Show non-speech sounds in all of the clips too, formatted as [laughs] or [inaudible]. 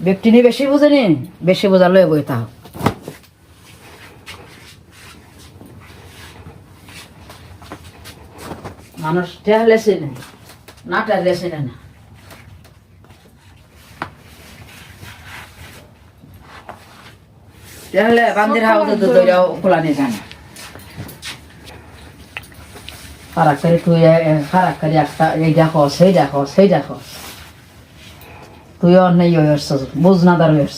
ব্যক্তি নিয়ে বেশি বুঝেনি বেশি বোঝালো বই তাও মানুষ টেহলে চেনে না টেহলে চেনে না টেহলে বান্দির হাউসে তো দইরাও খোলা নিয়ে জানে। খারাপ করে তুই খারাপ করে একটা, এই দেখো, সেই দেখো সেই দেখো। তুই অন্যায় হয়ে আসছস বুঝ না দাঁড় হয়ে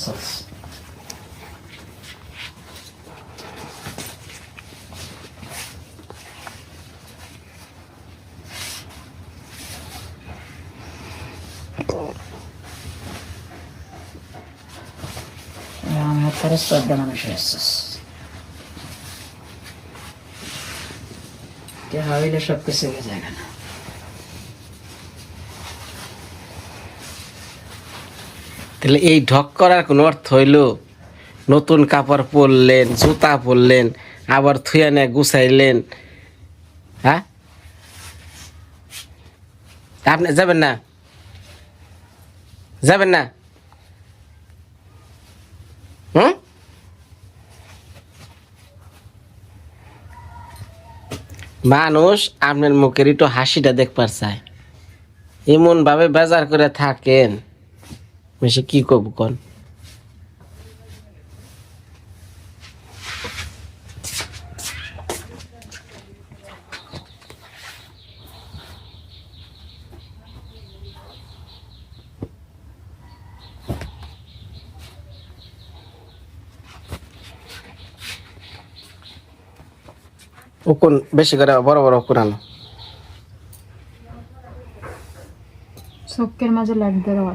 তারা শ্রদ্ধা মানুষ হয়ে আসছস হইলে সব কিছু যায় না তাহলে এই ঢক করার কোনো অর্থ হইল, নতুন কাপড় পরলেন, জুতা পরলেন, আবার থুয়ানে গুছাইলেন হ্যাঁ? আপনি যাবেন না? যাবেন না? হুম? মানুষ আপনার মুখের একটু হাসিটা দেখবার চায়। এমনভাবে বেজার করে থাকেন। বেশি কি কবু কন? ও কোন বেশি করে বড় বড় কোরআন চোখের মাঝে লাইট দেওয়া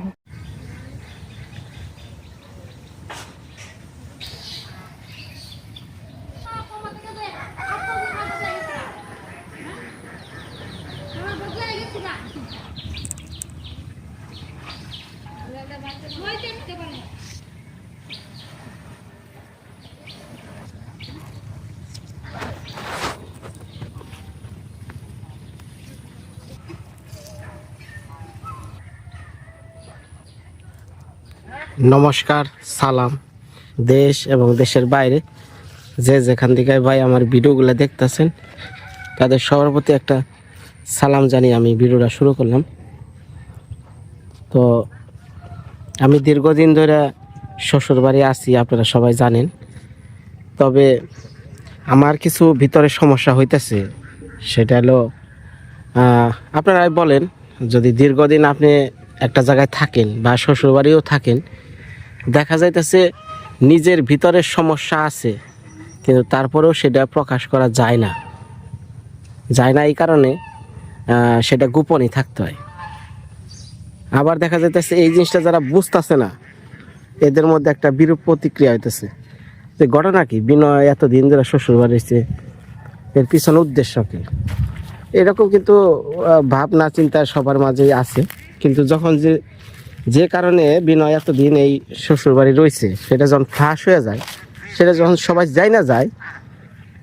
নমস্কার, সালাম। দেশ এবং দেশের বাইরে যে যেখান থেকে ভাই আমার ভিডিওগুলো দেখতেছেন, তাদের সবার প্রতি একটা সালাম জানিয়ে আমি ভিডিওটা শুরু করলাম। তো আমি দীর্ঘদিন ধরে শ্বশুর বাড়ি আছি, আপনারা সবাই জানেন। তবে আমার কিছু ভিতরে সমস্যা হইতেছে, সেটা হলো আপনারাই বলেন, যদি দীর্ঘদিন আপনি একটা জায়গায় থাকেন বা শ্বশুরবাড়িও থাকেন দেখা যাইতেছে নিজের ভিতরের সমস্যা আছে, কিন্তু তারপরেও সেটা প্রকাশ করা যায় না। যায় না এই কারণে সেটা গোপনই থাকতে হয়। আবার দেখা যাইতেছে এই জিনিসটা যারা বুঝতেছে না, এদের মধ্যে একটা বিরূপ প্রতিক্রিয়া হইতেছে। যে ঘটনা কি? বিনয় এতদিন ধরে শ্বশুর বাড়িছে এর পিছনে উদ্দেশ্য কি? এরকম কিন্তু ভাবনা চিন্তা সবার মাঝেই আছে। কিন্তু যখন যে যে কারণে বিনয় এতদিন এই শ্বশুর বাড়ি রয়েছে, সেটা যখন ফাঁস হয়ে যায়, সেটা যখন সবাই যায় না যায়,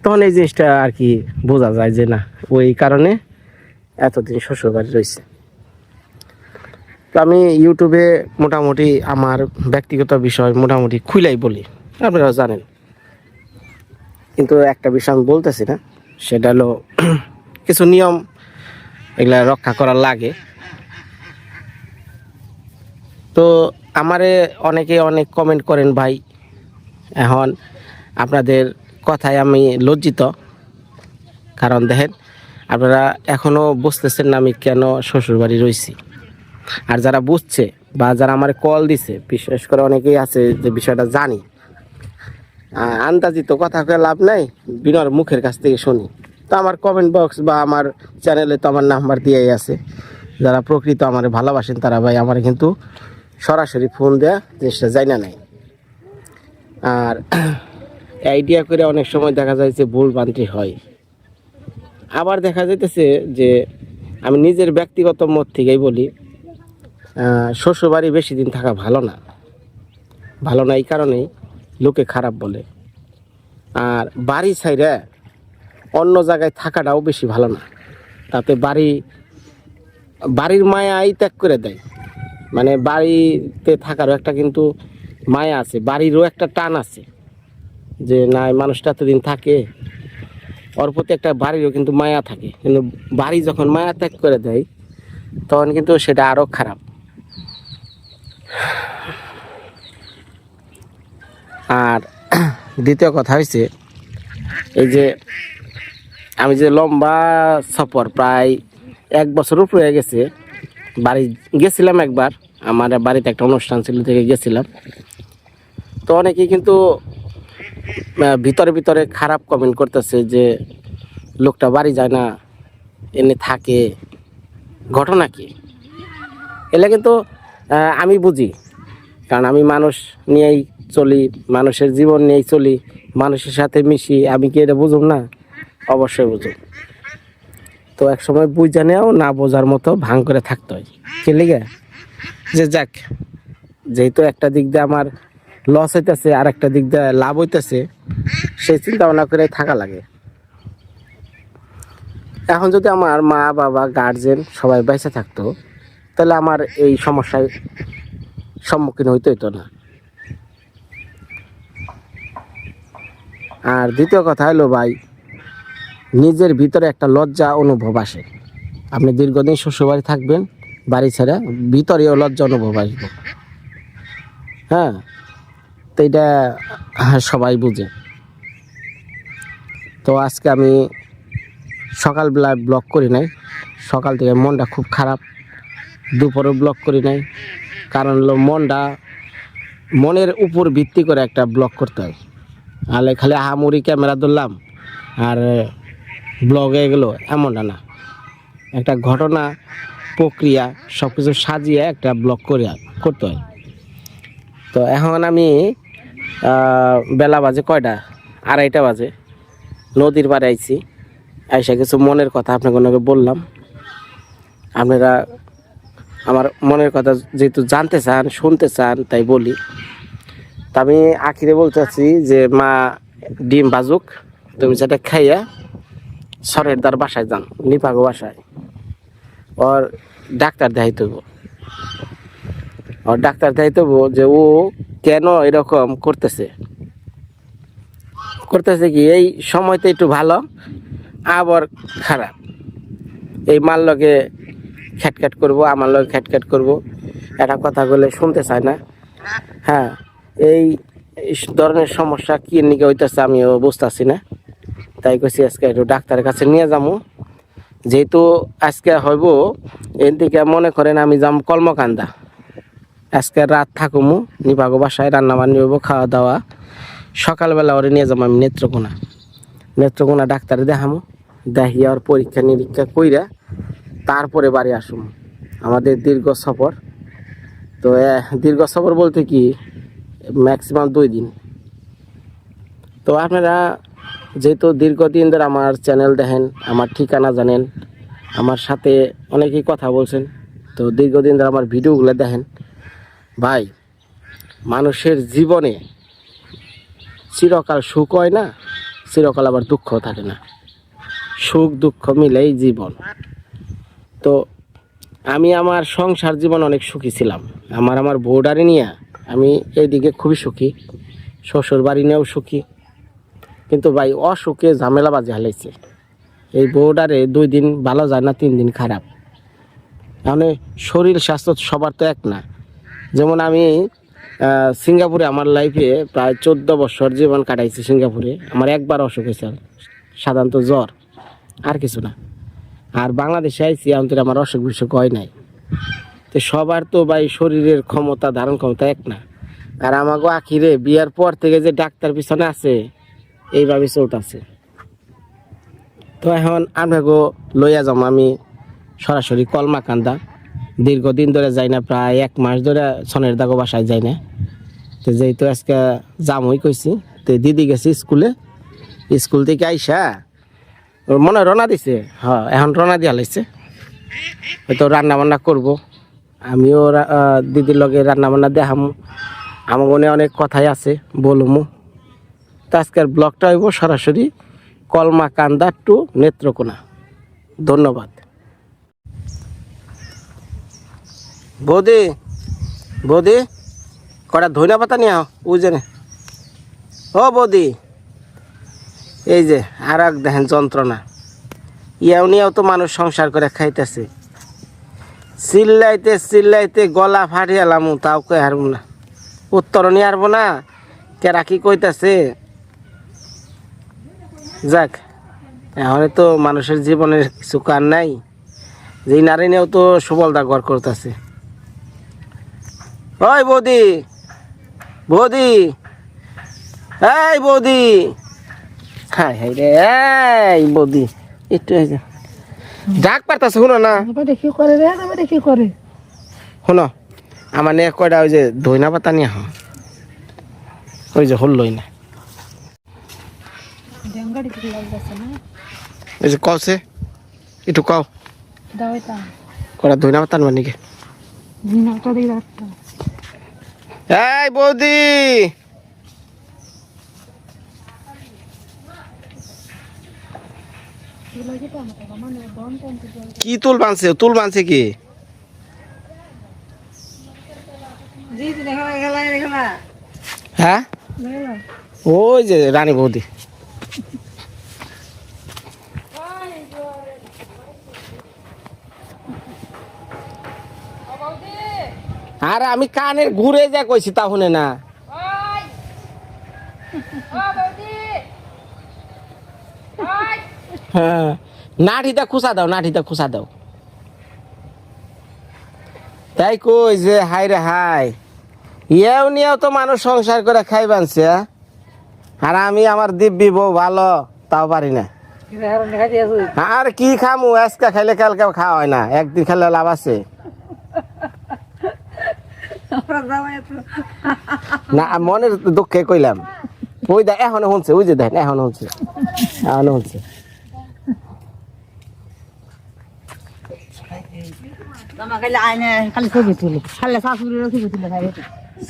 তখন এই জিনিসটা আর কি বোঝা যায় যে না, ওই কারণে এতদিন শ্বশুর বাড়ি রয়েছে। তো আমি ইউটিউবে মোটামুটি আমার ব্যক্তিগত বিষয় মোটামুটি খুলেই বলি আপনারা জানেন। কিন্তু একটা বিষয় আমি বলতেছি না, সেটা হলো [clears throat] কিছু নিয়ম এগুলা রক্ষা করা লাগে। তো আমারে অনেকে অনেক কমেন্ট করেন, ভাই, এখন আপনাদের কথায় আমি লজ্জিত। কারণ দেখেন, আপনারা এখনও বুঝতেছেন না আমি কেন শ্বশুরবাড়ি রয়েছি আর যারা বুঝছে বা যারা আমার কল দিছে, বিশেষ করে অনেকেই আছে যে বিষয়টা জানি আন্দাজিত কথা কয়ে লাভ নাই বিনর মুখের কাছ থেকে শুনি। তো আমার কমেন্ট বক্স বা আমার চ্যানেলে তো আমার নাম্বার দিয়েই আছে। যারা প্রকৃত আমার ভালোবাসেন তারা ভাই, আমার কিন্তু সরাসরি ফোন দেয়া জিনিসটা না নাই। আর [clears throat] আইডিয়া করে অনেক সময় দেখা যায় যে ভুল বান্তি হয়। আবার দেখা যাইতেছে যে আমি নিজের ব্যক্তিগত মত থেকেই বলি শ্বশুরবাড়ি বেশি দিন থাকা ভালো না। ভালো না এই কারণেই লোকে খারাপ বলে। আর বাড়ি ছাইরে অন্য জায়গায় থাকাটাও বেশি ভালো না। তাতে বাড়ি, বাড়ির মায়াই ত্যাগ করে দেয়। মানে বাড়িতে থাকারও একটা কিন্তু মায়া আছে, বাড়িরও একটা টান আছে যে না মানুষটা এতদিন থাকে, ওর প্রতি একটা বাড়িরও কিন্তু মায়া থাকে। কিন্তু বাড়ি যখন মায়া ত্যাগ করে দেয়, তখন কিন্তু সেটা আরও খারাপ। আর দ্বিতীয় কথা হয়েছে এই যে আমি যে লম্বা সফর প্রায় এক বছর উপরে গেছে বাড়ি গেছিলাম একবার। আমার বাড়িতে একটা অনুষ্ঠান ছিল থেকে গেছিলাম। তো অনেকেই কিন্তু ভিতরে ভিতরে খারাপ কমেন্ট করতেছে যে, লোকটা বাড়ি যায় না, এনে থাকে। ঘটনা কি? এলে কিন্তু আমি বুঝি। কারণ আমি মানুষ নিয়েই চলি, মানুষের জীবন নিয়েই চলি, মানুষের সাথে মিশি। আমি কি এটা বুঝুম না? অবশ্যই বুঝুম। তো এক সময় বুঝা নেও, না বোঝার মতো ভাঙ করে থাকতে হয়। কি লিগে? যে যাক, যেহেতু একটা দিক দিয়ে আমার লস হইতেছে, আর একটা দিক দিয়ে লাভ হইতেছে, সেই চিন্তা ভাবনা করে থাকা লাগে। এখন যদি আমার মা, বাবা গার্জেন সবাই বেঁচে থাকতো, তাহলে আমার এই সমস্যায় সম্মুখীন হইতে হইতো না। আর দ্বিতীয় কথা হলো ভাই নিজের ভিতরে একটা লজ্জা অনুভব আসে। আপনি দীর্ঘদিন শ্বশুরবাড়ি থাকবেন, বাড়ি ছেড়ে ভিতরেও লজ্জা অনুভব আসবে। হ্যাঁ তো এটা সবাই বুঝে। তো আজকে আমি সকালবেলা ব্লগ করি নাই। সকাল থেকে মনটা খুব খারাপ। দুপুরে ব্লগ করি নাই। কারণ হলো মনটা, মনের উপর ভিত্তি করে একটা ব্লগ করতে হয়। আলে খালি আহামুরি ক্যামেরা ধরলাম, আর ব্লগে গেলো, এমনটা না। একটা ঘটনা, প্রক্রিয়া সব কিছু সাজিয়ে একটা ব্লগ করে করতে হয়। তো এখন আমি বেলা বাজে কয়টা? আড়াইটা বাজে। নদীর পাড়ে আইছি। আইসা কিছু মনের কথা আপনাকে বললাম। আপনারা আমার মনের কথা যেহেতু জানতে চান, শুনতে চান, তাই বলি। তা আমি আখিরে বলতে চাচ্ছি যে, মা ডিম বাজুক তুমি সেটা খাইয়া সরের বাসায় যান, নিপাগো বাসায়। ওর ডাক্তার দেখাইতে ওর ডাক্তার দেখাইতে যে ও কেন এরকম করতেছে। করতেছে কি, এই সময়তে একটু ভালো, আবার খারাপ। এই মাল লগে খ্যাটখ্যাট করব, আমার লগে খ্যাটখ্যাট করব, একটা কথা বলে শুনতে চায় না। হ্যাঁ এই ধরনের সমস্যা কি নিকে হইতেছে আমিও বুঝতেছি না। তাই কইছি আজকে একটু ডাক্তারের কাছে নিয়ে যাব যেহেতু আজকে হইব এর দিকে মনে করেন আমি যাম কলমকান্দা। আজকে রাত থাকুমু নিপাগো বাসায় রান্না বান্নি হইব খাওয়া দাওয়া সকালবেলা ওরে নিয়ে যাব আমি নেত্রকোনা। নেত্রকোনা ডাক্তারে দেখামু, দেখিয়া ওর পরীক্ষা নিরীক্ষা কইরা তারপরে বাড়ি আসুম। আমাদের দীর্ঘ সফর। তো দীর্ঘ সফর বলতে কি? ম্যাক্সিমাম দুই দিন। তো আপনারা যেহেতু দীর্ঘদিন ধরে আমার চ্যানেল দেখেন, আমার ঠিকানা জানেন, আমার সাথে অনেকেই কথা বলছেন, তো দীর্ঘদিন ধরে আমার ভিডিওগুলো দেখেন। ভাই, মানুষের জীবনে চিরকাল সুখ হয় না, চিরকাল আবার দুঃখ থাকে না। সুখ, দুঃখ মিলেই জীবন। তো আমি আমার সংসার জীবন অনেক সুখী ছিলাম। আমার আমার বউডারে নিয়ে আমি এইদিকে খুবই সুখী শ্বশুর বাড়ি নিয়েও সুখী। কিন্তু ভাই অসুখে ঝামেলা বাজে হালাইছে। এই বউডারে দুই দিন ভালো যায় না, তিন দিন খারাপ। মানে শরীর, স্বাস্থ্য সবার তো এক না। যেমন আমি সিঙ্গাপুরে আমার লাইফে প্রায় চোদ্দ বছর জীবন কাটাইছি সিঙ্গাপুরে। আমার একবার অসুখ হয়েছে, সাধারণত জ্বর, আর কিছু না। আর বাংলাদেশে আইসি আমাদের আমার অসুখ বিসুখ হয় নাই। তো সবার তো ভাই শরীরের ক্ষমতা, ধারণ ক্ষমতা এক না। আর আমাকে আখিরে বিয়ার পর থেকে যে ডাক্তার পিছনে আছে এইভাবে চলতেছে তো এখন আপনাকে লইয়া যাম আমি সরাসরি কলমাকান্দা। দীর্ঘদিন ধরে যাই না, প্রায় এক মাস ধরে সনের দাগো বাসায় যাই না। তো যেহেতু আজকে জামই কইছি, তো দিদি গেছি স্কুলে। স্কুল থেকে আইসা মনে রওনা দিছে। হ্যাঁ এখন রওনা দিয়া লাগছে হয়তো রান্না বান্না করব। আমিও দিদির লগে রান্না বান্না দেখামু। আমার মনে অনেক কথাই আছে, বলমু। তো আজকের ব্লগটা হইব সরাসরি কলমা কান্দা টু নেত্রকোনা। ধন্যবাদ। বৌদি বৌদি, কটা ধনিয়া পাতা নিয়ে আও বুঝে ও বৌদি, এই যে আর এক দেখেন যন্ত্রণা। ইয়াও নিয়েও তো মানুষ সংসার করে খাইতেছে। চিল্লাইতে চিল্লাইতে গলা ফাটিয়ালাম তাও কই হারবো না। উত্তর নিয়ে হারবো না, কেরা কি কইতাছে? যাক এখন তো মানুষের জীবনের কিছু কার নাই। যে নারী নিয়েও তো সুবলদা গড় করতেছে। ওই বৌদি বৌদি এই বৌদি। হাই হাই রে এই বৌদি একটু ডাক পারতাছে শুনো না। কি করে রে কি করে। শোনো আমার নিয়ে কয়টা ওই যে ধইনা পাতা নিয়ে ওই যে না ডেঙ্গাড়ি না। ওই যে কওছে একটু কও। নাকি দিনাটা দিয়ে রাখতা এই বৌদি! কি তুল বানছে? তুল বানছে কি? হ্যাঁ ওই যে রানী বৌদি। আরে আমি কানে ঘুরে যা কইছি তা শুনে না। হ্যাঁ। নাঠিটা খুসা দাও নাঠিটা খুসা দাও। তাই কই যে হাই রে হাই। ইয়েও নিয়েও তো মানুষ সংসার করে খাই বানছে? আর আমি আমার দিব্যি বউ ভালো তাও পারি না। আর কি খামু আজকে খাইলে কালকে খাওয়া হয় না একদিন খেলে লাভ আছে। না, মনের দুঃখে কইলাম। ওই এখনও শুনছে, ওই যে দেখ এখনও এখনও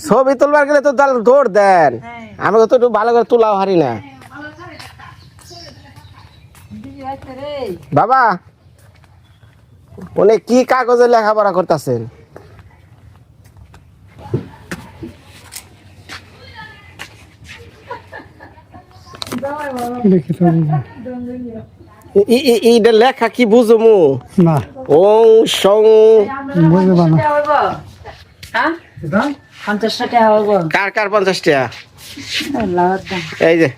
ছবি তুলবার গেলে তো তাহলে দৌড় দেন। আমি তো একটু ভালো করে তোলাও হারি না। বাবা, উনি কি কাগজে লেখাপড়া করতেছেন? এইটা লেখা কি বুঝমু? না। ওং সং। বুঝতে পারো হ্যাঁ পঞ্চাশ টাকা হব কার কার পঞ্চাশ টাকা এই যে।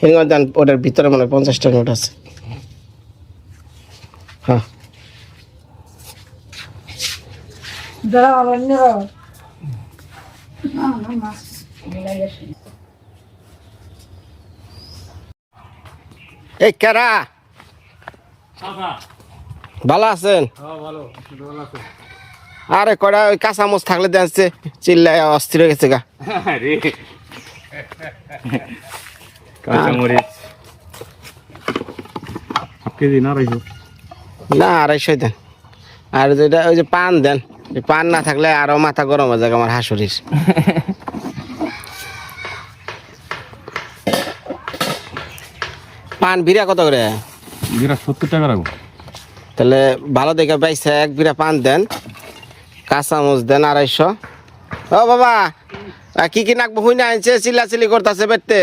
হিঙ্গর দান ওটার ভিতরে মানে পঞ্চাশ টাকা নোট আছে। হ্যাঁ। দাঁড়া এই কেরা? ভালো আছেন? আরে কটা ওই কাঁচামচ থাকলে দেখছে চিল্লাই অস্থির হয়ে গেছে গা। রাখব না আড়াইশো? দেন। আর যেটা ওই যে পান দেন পান না থাকলে আরও মাথা গরম হয়ে যাবে আমার হাসুরির। [laughs] পান বিরা কত করে? বিরা সত্তর টাকা রাখব। তাহলে ভালো দেখে পাইছে এক বিরা পান দেন। কাঁচামচ দেন আড়াইশো। ও বাবা কি কি নাকবো হুই না আনছে চিল্লা চিলি করতেছে বেটতে।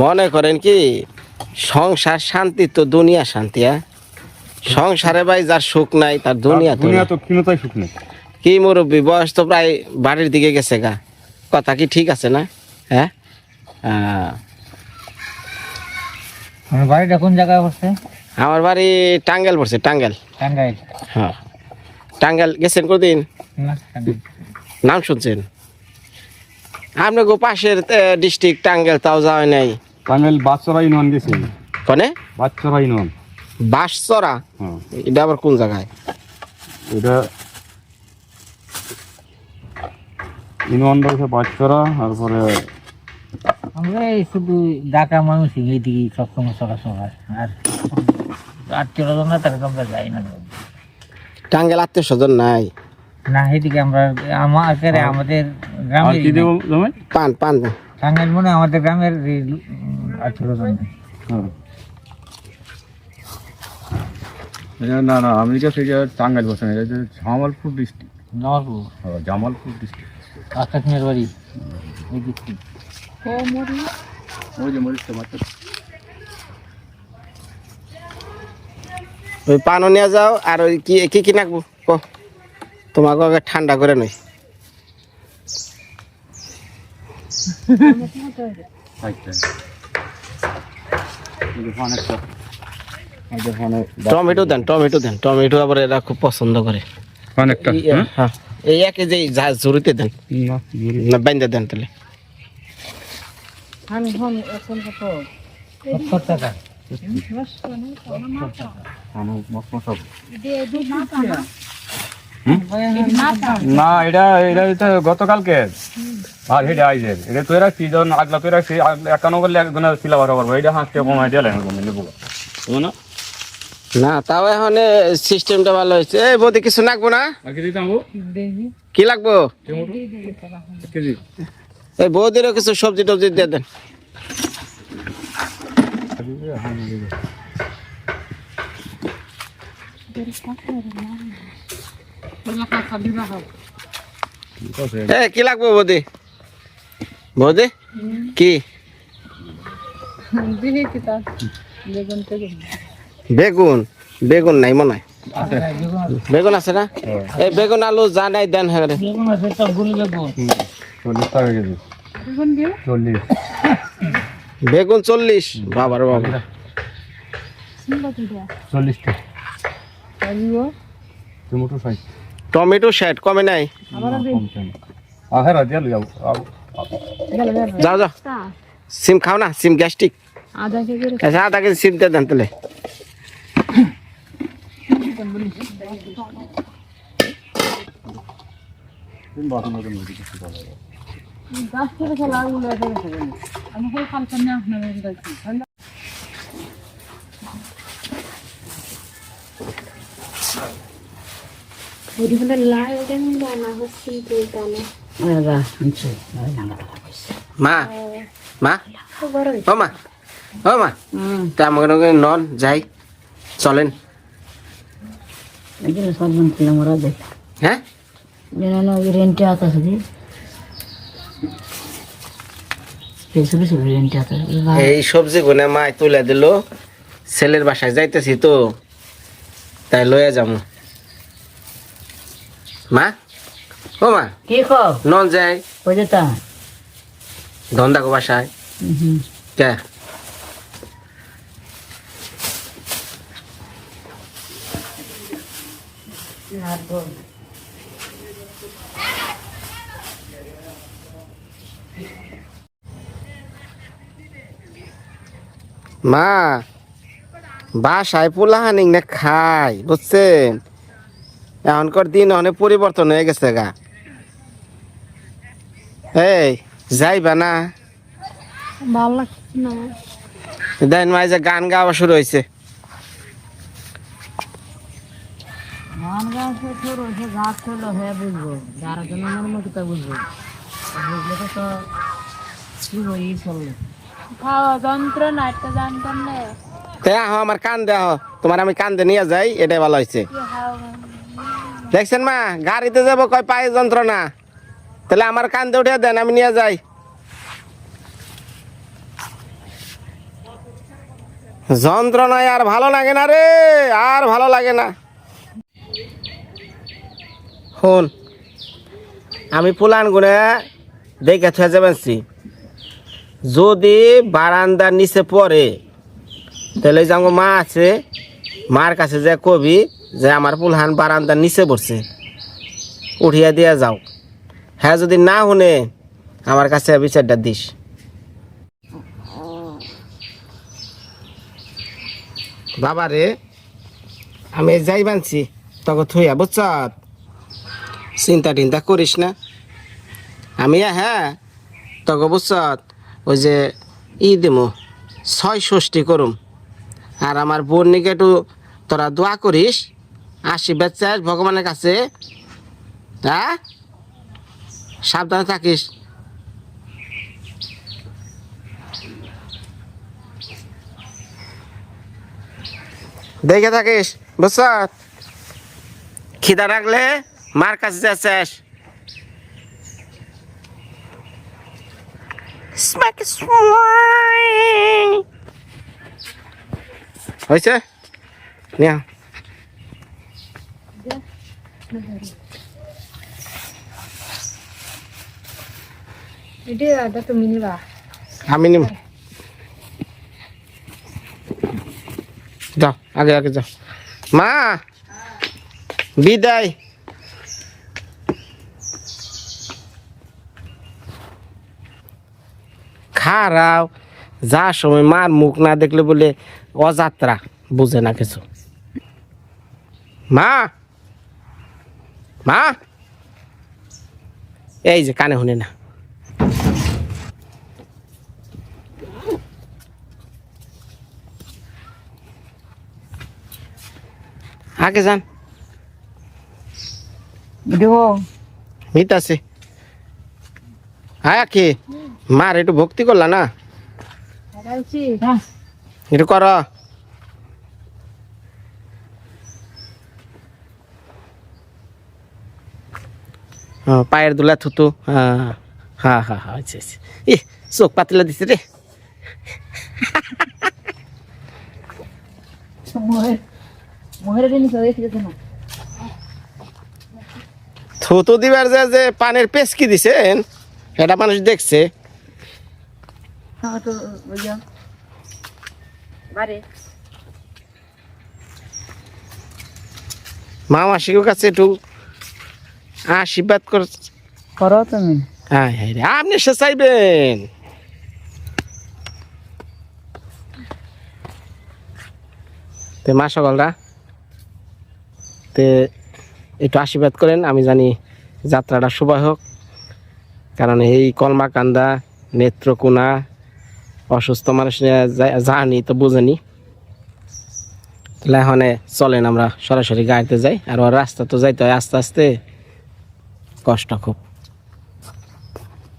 মনে করেন কি সংসার শান্তি তো দুনিয়া শান্তি হ্যাঁ? সংসারে ভাই যার সুখ নাই তার দুনিয়া দুনিয়া তো কিনোতাই সুখ নেই। কি মুরব্বী বয়স তো প্রায় বাড়ির দিকে গেছে গা। কথা কি ঠিক আছে না? হ্যাঁ? আমার বাড়িটা কোন জায়গায় বসে আমার বাড়ি টাঙ্গাইল পড়ছে টাঙ্গাইল। টাঙ্গাইল। হ্যাঁ। টাঙ্গাইল গেছেন কোনদিন নাম শুনছেন? আপনাকে পাশের ডিস্ট্রিক্ট টাঙ্গেল তাও যাওয়া নাই। টাঙ্গাইল বাচ্চারা ইউনিয়ন গেছে। কনে? বাচ্চারা ইউনিয়ন। বাঁশচরা হ্যাঁ। এটা আবার কোন জায়গায়? এটা ইউনিয়ন রয়েছে বাচ্চারা তারপরে আমরা এই শুধু ঢাকা মানুষ এইদিকে সবসময় সকাল সকাল আর আত্মীয় না তার আমরা যাই না। টাঙ্গেল আত্মীয় স্বজন নাই? না এদিকে আমরা আমাদের আমাদের আর গ্রামের কি দেবো পান পান। টাঙ্গাইল মনে আমাদের গ্রামের আত্মীয় হ্যাঁ। এটা না না আমেরিকা থেকে টাঙ্গাইল বসে না এটা জামালপুর ডিস্ট্রিক্ট নরপুর জামালপুর ডিস্ট্রিক্ট আকাশ মেয়ের বাড়ি এই দিকটি ওই যে মরিচটা মাত্র ওই পানও নিয়ে যাও আর ওই কি কি কি নাকবো? কো। তোমাকে আগে ঠান্ডা করে নই। সাইডটা এই যে অনেকটা এই যে অনেক টমেটো দেন টমেটো দেন। টমেটো আবার এরা খুব পছন্দ করে। অনেকটা হ্যাঁ। এই একে যে যা জড়িতে দেন। না বাইন্দা দেন তাহলে। সত্তর টাকা। না? এটা এটা হচ্ছে গতকালকে। আর এটা আইজের এটা তুই রাখছি যখন আগলা তুই রাখছি একান্ন করলে একজনের সিলাবার পারব এটা হাঁসতে কমাই দিয়ে লাগবে নেব না? না তাও এখন সিস্টেমটা ভালো হয়েছে। এই বৌদি কিছু লাগবো না? কি লাগবো? এই বৌদিরও কিছু সবজি টবজি দিয়ে দেন। এ কি লাগবো বৌদি? বৌদি? কি? বেগুন। বেগুন নাই মনে বেগুন আছে না? এই বেগুন আলু যা নাই দেন হ্যাঁ বেগুন আছে সবগুলো বেগুন চল্লিশ টাকা কেজি। চল্লিশ। বেগুন চল্লিশ। বাবার বাবা। চল্লিশ টাকা টমেটো সাইজ টমেটো ষাট কমে নাই। যাব যাও যাও। সিম খাও না সিম গ্যাস্ট্রিক। আচ্ছা আধা কেজি সিম দিয়ে দেন তাহলে। মা মা ও মা ও মা তা আমাকে নগে নন যাই। চলেন। হ্যাঁ? রেন্টে আতা শুধু। এই সবজি গুনে মা তুলে দিল। ছেলের বাসায় যাইতেছি তো। তাই লয়ে যাম মা? ও মা। কি খাও নন যাই। ওই যেতা? ধন্দাকো বাসায়। কে? মা বাসায় পোলাহানি না খাই বুঝছেন? এখনকার দিন অনেক পরিবর্তন হয়ে গেছে গা। এই যাইবা না? ভালো লাগছে না। দেন মাই যে গান গাওয়া শুরু হয়েছে আমার কান দেহ তোমার আমি কান্দে নিয়ে যাই এটাই ভালো হয়েছে দেখছেন মা, গাড়িতে যাব, কয় পায়ে যন্ত্রণা। তাহলে আমার কান্দে উঠে দেন, আমি নিয়ে যাই। যন্ত্রণায় আর ভালো লাগে না রে, আর ভালো লাগে না। হন আমি পুলান গুনে দেখে থুয়ে যাবেনছি যদি বারান্দার নিচে পড়ে, তাহলে যে মা আছে, মার কাছে যে কবি যে আমার পুলহান বারান্দার নিচে পড়ছে, উঠিয়া দিয়া যাও। হ্যাঁ যদি না শুনে, আমার কাছে বিচারটা দিস। বাবা রে, আমি যাই বানছি তখন থইয়া, বুঝছ? চিন্তা টিন্তা করিস না। আমি হ্যাঁ তখন বুঝছ? ওই যে ই দিমু, ছয় ষষ্ঠী করুম। আর আমার বোন নিকে একটু তোরা দোয়া করিস আশীর্বাদ চাস ভগবানের কাছে। হ্যাঁ? সাবধানে থাকিস। দেখে থাকিস বুঝছ? খিদা রাখলে মার কাছে যাচ্ছিস। হয়েছে? নিয়া। আমি যাও, আগে আগে যাও। মা, বিদায়। খারাও, যা সময় মার মুখ না দেখলে বলে অযাত্রা, বুঝে না কিছু। মা! মা? এই যে কানে শুনে না। আগে যান। মিত আছে। আয়া কি? মার একটু ভক্তি করলা না? দেখাইছি একটু কর। পায়ের দুলা থুতু হ্যাঁ। হ্যাঁ হ্যাঁ হ্যাঁ আচ্ছা আচ্ছা। চোখ পাতলা দিছে রে। থুতু দিবার যে যে পানের পেসকি দিছেন এটা মানুষ দেখছে। হ্যাঁ মা মাসির কাছে একটু আশীর্বাদ কর। তুমি। হ্যাঁ হ্যাঁ আপনি সে চাইবেন তে মা সকলরা তে একটু আশীর্বাদ করেন আমি জানি যাত্রাটা শুভ হোক কারণ এই কলমাকান্দা নেত্রকোনা অসুস্থ মানুষ জানি তো বুঝেনি। তাহলে এখন চলেন আমরা সরাসরি গাড়িতে যাই আর ওর রাস্তা তো যাইতে হয় আস্তে আস্তে। কষ্ট খুব।